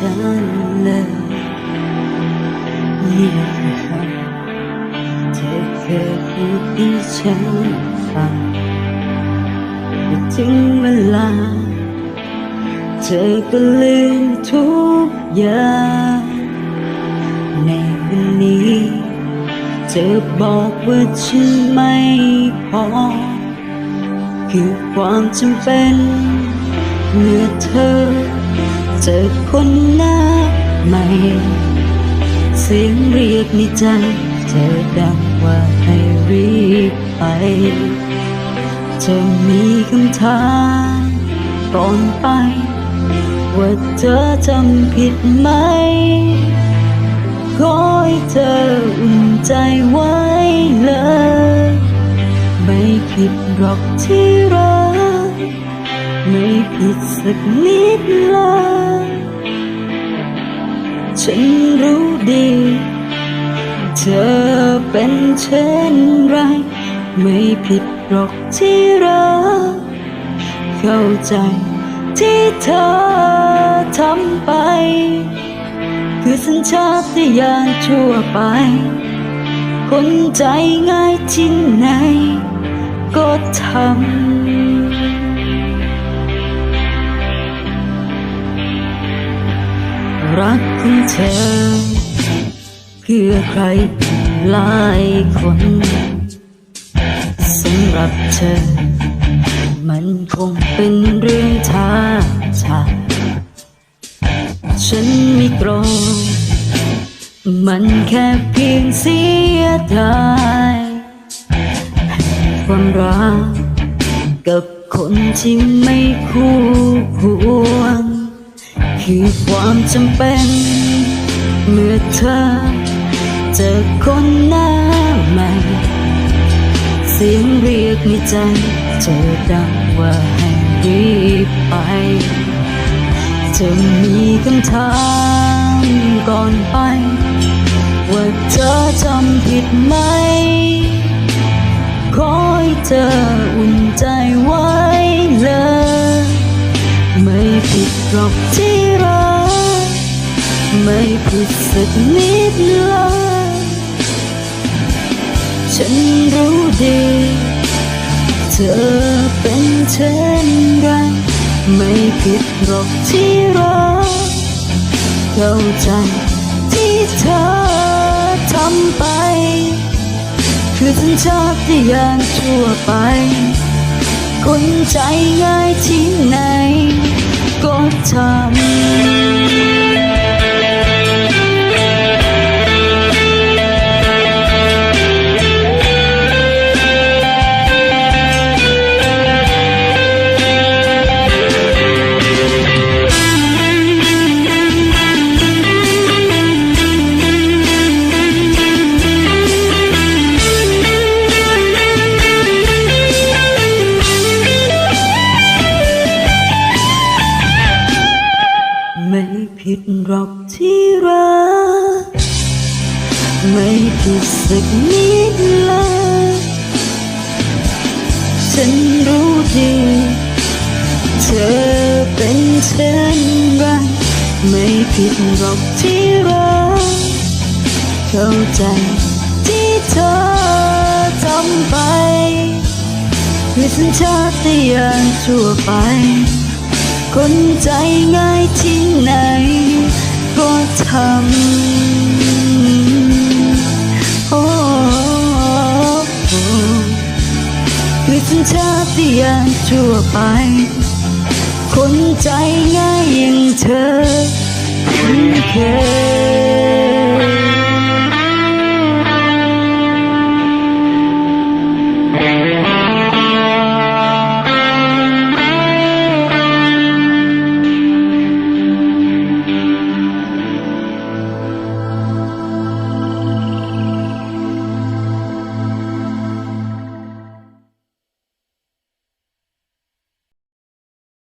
ฉันเลยนี่คือคำเธอเคยพูดให้ฉันฟังแต่ถึงเวลา เธอก็ลืมทุกอย่างในวันนี้ เธอบอกว่าฉันไม่พอ คือความจำเป็นเมื่อเธอ เจอคนหน้าใหม่ เสียงเรียกในใจเธอดังว่าให้รีบไปเธอมีคำถามก่อนไป ว่าเธอทำผิดไหม ขอให้เธออุ่นใจไว้เลย ไม่ผิดหรอกที่รัก ไม่ผิดสักนิดเลยฉันรู้ดี เธอเป็นเช่นไร ไม่ผิดหรอกที่รักเข้าใจที่เธอทำไป คือสัญชาตญาณชั่วไป คนใจง่ายที่ไหนก็ทำ เธอเพื่อใครหลายคนสำหรับเธอ มันคงเป็นเรื่องท้าทายฉันไม่โกรธมันแค่เพียงเสียดายความรักกับคนที่ไม่คู่ควร คือความจำเป็น เมื่อเธอเจอคนหน้าใหม่ เสียงเรียกในใจเธอดังว่าให้รีบไป จะมีคำถามก่อนไป ว่าเธอทำผิดไหม ขอให้เธออุ่นใจไว้เลย ไม่ผิดหรอกที่ ไม่ผิดสักนิดเลยฉันรู้ดี เธอเป็นเช่นไรไม่ผิดหรอกที่รักเข้าใจที่เธอทำไป คือสัญชาตญาณทั่วไป คนใจง่ายที่ไหนก็ทำ ผิดหรอกที่รัก ไม่ผิดสักนิดเลยฉันรู้ดี เธอเป็นเช่นไรไม่ผิดหรอกที่รัก เข้าใจที่เธอทำไปคือสัญชาตญาณทั่วไป คนใจง่ายที่ไหน ก็ทำโอ้คือสัญชาตญานทั่วไป คนใจง่ายอย่างเธอคุ้นเคย